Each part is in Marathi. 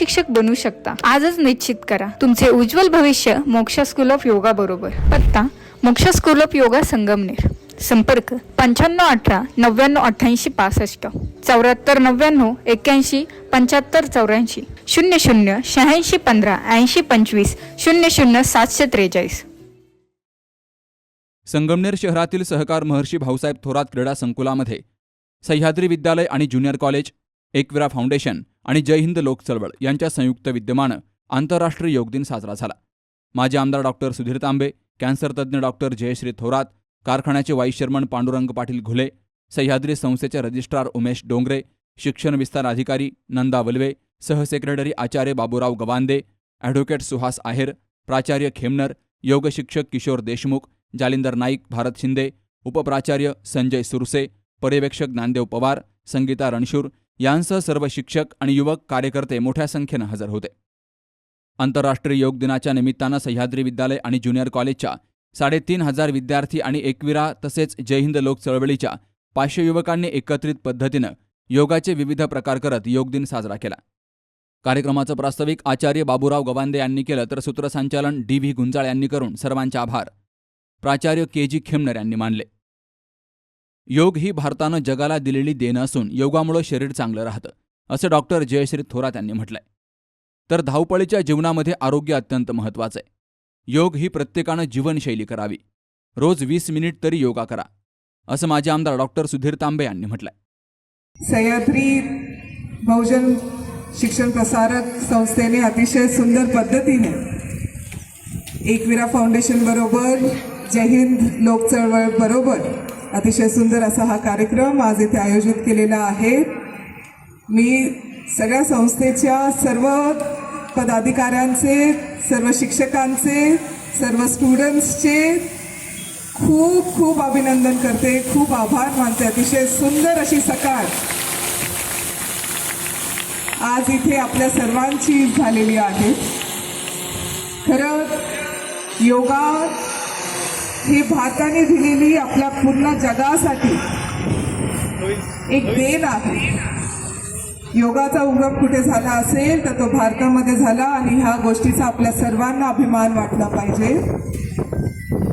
शिक्षक बनू शकता. आजच निश्चित करा. तुमचे उज्ज्वल भविष्य मोक्षा स्कूल ऑफ योगा बरोबर. पत्ता मोक्ष स्कूल ऑफ योगा संगमनेर. संपर्क पंच्याण्णव अठरा नव्याण्णव अठ्ठ्याऐंशी पासष्ट. चौऱ्याहत्तर नव्याण्णव एक्क्याऐंशी पंच्याहत्तर चौऱ्याऐंशी. शून्य शून्य शहाऐंशी पंधरा ऐंशी पंचवीस. शून्य शून्य सातशे त्रेचाळीस. संगमनेर शहरातील सहकार महर्षी भाऊसाहेब थोरात क्रीडा संकुलामध्ये सह्याद्री विद्यालय आणि ज्युनियर कॉलेज एकविरा फाउंडेशन आणि जय हिंद लोक चळवळ यांच्या संयुक्त विद्यमानं आंतरराष्ट्रीय योग दिन साजरा झाला. माजी आमदार डॉक्टर सुधीर तांबे कॅन्सर तज्ज्ञ डॉक्टर जयश्री थोरात कारखान्याचे वाईस चेअरमन पांडुरंग पाटील घुले सह्याद्री संस्थेचे रजिस्ट्रार उमेश डोंगरे शिक्षण विस्तार अधिकारी नंदा वल्वे सहसेक्रेटरी आचार्य बाबूराव गवांदे ॲडव्होकेट सुहास आहेर प्राचार्य खेमनर योग शिक्षक किशोर देशमुख जालिंदर नाईक भारत शिंदे उपप्राचार्य संजय सुरसे पर्यवेक्षक ज्ञानदेव पवार संगीता रणशूर यांसह सर्व शिक्षक आणि युवक कार्यकर्ते मोठ्या संख्येनं हजर होते. आंतरराष्ट्रीय योग दिनाच्या निमित्तानं सह्याद्री विद्यालय आणि ज्युनियर कॉलेजच्या साडेतीन हजार विद्यार्थी आणि एकविरा तसेच जय हिंद लोक चळवळीच्या पाचशे युवकांनी एकत्रित पद्धतीनं योगाचे विविध प्रकार करत योग दिन साजरा केला. कार्यक्रमाचं प्रास्ताविक आचार्य बाबूराव गवांदे यांनी केलं तर सूत्रसंचालन डी व्ही गुंजाळ यांनी करून सर्वांचे आभार. प्राचार्य के जी खेमनर यांनी मानले. योग ही भारतानं जगाला दिलेली देणं असून योगामुळं शरीर चांगलं राहतं असं डॉक्टर जयश्री थोरात यांनी म्हटलंय. तर धावपळीच्या जीवनामध्ये आरोग्य अत्यंत महत्त्वाचं आहे. योग ही प्रत्येकानं जीवनशैली करावी. रोज वीस मिनिट तरी योगा करा असं माझे आमदार डॉक्टर सुधीर तांबे यांनी म्हटलंय. सह्याद्री बहुजन शिक्षण प्रसारक संस्थेने अतिशय सुंदर पद्धतीने एकविरा फाउंडेशन बरोबर जय हिंद लोक चळवळ बरोबर अतिशय सुंदर असा हा कार्यक्रम आज इथे आयोजित केलेला आहे. मी सगळ्या संस्थेच्या सर्व पदाधिकाऱ्यांचे सर्व शिक्षकांचे सर्व स्टुडंट्सचे खूप खूप अभिनंदन करते. खूप आभार मानते. अतिशय सुंदर अशी सकाळ आज इथे आपल्या सर्वांची झालेली आहे. खरं योगा ही भारताने दिलेली आपल्या पूर्ण जगासाठी एक देण आहे. योगाचा उगम कुठे झाला असेल तर तो भारतामध्ये झाला आणि ह्या गोष्टीचा आपल्या सर्वांना अभिमान वाटला पाहिजे.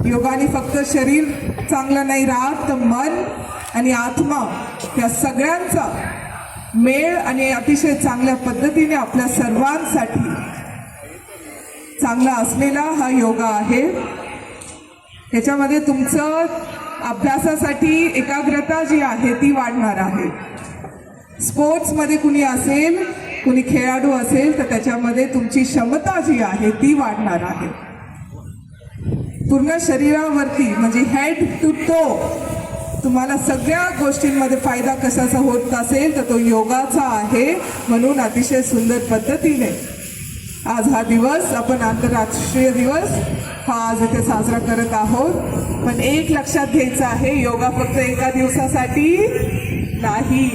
योगाने फक्त शरीर चांगलं नाही राहत तर मन आणि आत्मा या सगळ्यांचा मेळ आणि अतिशय चांगल्या पद्धतीने आपल्या सर्वांसाठी चांगला असलेला हा योगा आहे. ह्याच्यामध्ये तुमचं अभ्यासासाठी एकाग्रता जी आहे ती वाढणार आहे. स्पोर्ट्समध्ये कुणी असेल कुणी खेळाडू असेल तर त्याच्यामध्ये तुमची क्षमता जी आहे ती वाढणार आहे. पूर्ण शरीरावरती म्हणजे हेड टू टो तुम्हाला सगळ्या गोष्टींमध्ये फायदा कशाचा होत असेल तर तो योगाचा आहे म्हणून अतिशय सुंदर पद्धतीने. आज हा दिवस आपण आंतरराष्ट्रीय दिवस हा आज इथे साजरा करत आहोत. पण एक लक्षात घ्यायचं आहे योगा फक्त एका दिवसासाठी नाही.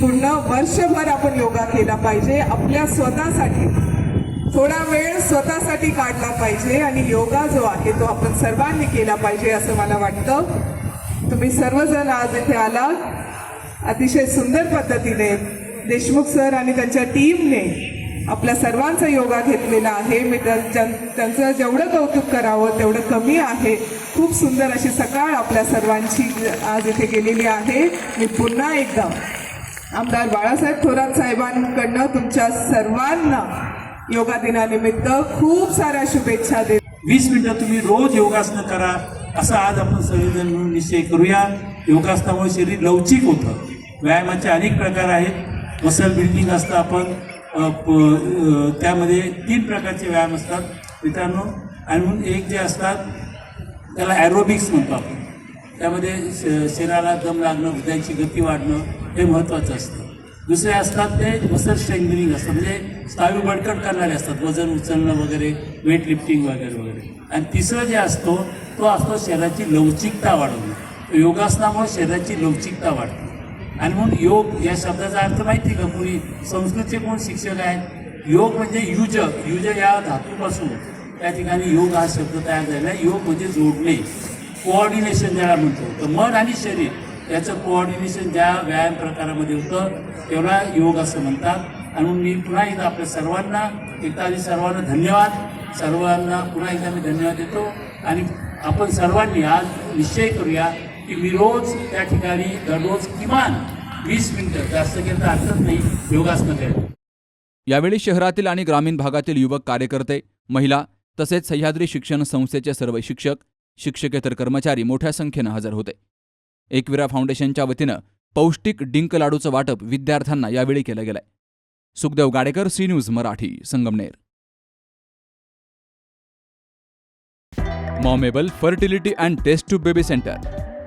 पूर्ण वर्षभर आपण योगा केला पाहिजे आपल्या स्वतःसाठी. थोडा वेळ स्वतःसाठी काढला पाहिजे आणि योगा जो आहे तो आपण सर्वांनी केला पाहिजे असं मला वाटतं. तुम्ही सर्वजण आज इथे आलात. अतिशय सुंदर पद्धतीने देशमुख सर आणि त्यांच्या टीमने आपल्या सर्वांचा योगा घेतलेला आहे. मी त्यांचं जेवढं कौतुक करावं तेवढं कमी आहे. खूप सुंदर अशी सकाळ आपल्या सर्वांची आज इथे गेलेली आहे. मी पुन्हा एकदा आमदार बाळासाहेब थोरात साहेबांकडनं तुमच्या सर्वांना योगा दिनानिमित्त खूप साऱ्या शुभेच्छा देत वीस मिनिटं तुम्ही रोज योगासनं करा असं आज आपण सगळेजण मिळून निश्चय करूया. योगासनामुळे शरीर लवचिक होतं. व्यायामाचे अनेक प्रकार आहेत. मसल बिल्डिंग असतं आपण. त्यामध्ये तीन प्रकारचे व्यायाम असतात मित्रांनो. आणि म्हणून एक जे असतात त्याला ॲरोबिक्स म्हणतो आपण. त्यामध्ये श- शरीराला दम लागणं हृदयाची गती वाढणं हे महत्त्वाचं असतं. दुसरे असतात ते मसल स्ट्रेंथनिंग असतात म्हणजे स्नायू बळकट करणारे असतात वजन उचलणं वगैरे वेट लिफ्टिंग वगैरे वगैरे. आणि तिसरं जे असतो तो असतो शरीराची लवचिकता वाढवणं. योगासनामुळे शरीराची लवचिकता वाढते. आणि म्हणून योग या शब्दाचा अर्थ माहिती का मुली? संस्कृतचे कोण शिक्षक आहेत? योग म्हणजे युज युज या धातूपासून त्या ठिकाणी योग हा शब्द तयार झाला आहे. योग म्हणजे जोडणे. कोऑर्डिनेशन ज्याला म्हणतो. तर मन आणि शरीर याचं कोऑर्डिनेशन ज्या व्यायाम प्रकारामध्ये होतं तेवढा योग असं म्हणतात. आणि मी पुन्हा एकदा आपल्या सर्वांना एकदा आधी सर्वांना धन्यवाद. सर्वांना पुन्हा एकदा मी धन्यवाद देतो. आणि आपण सर्वांनी आज निश्चय करूया की मी रोज त्या ठिकाणी दररोज किमान वीस मिनिटं जास्त केलं तर नाही योगासनं करतो यावेळी शहरातील आणि ग्रामीण भागातील युवक कार्यकर्ते महिला तसेच सह्याद्री शिक्षण संस्थेचे सर्व शिक्षक शिक्षकेतर कर्मचारी मोठ्या संख्येनं हजर होते. एकविरा फाउंडेशनच्या वतीनं पौष्टिक डिंक लाडूचं वाटप विद्यार्थ्यांना यावेळी केलं गेलंय. Sukhdev Gadekar C news Marathi Sangamner. मॉमेबल fertility and test tube baby centre.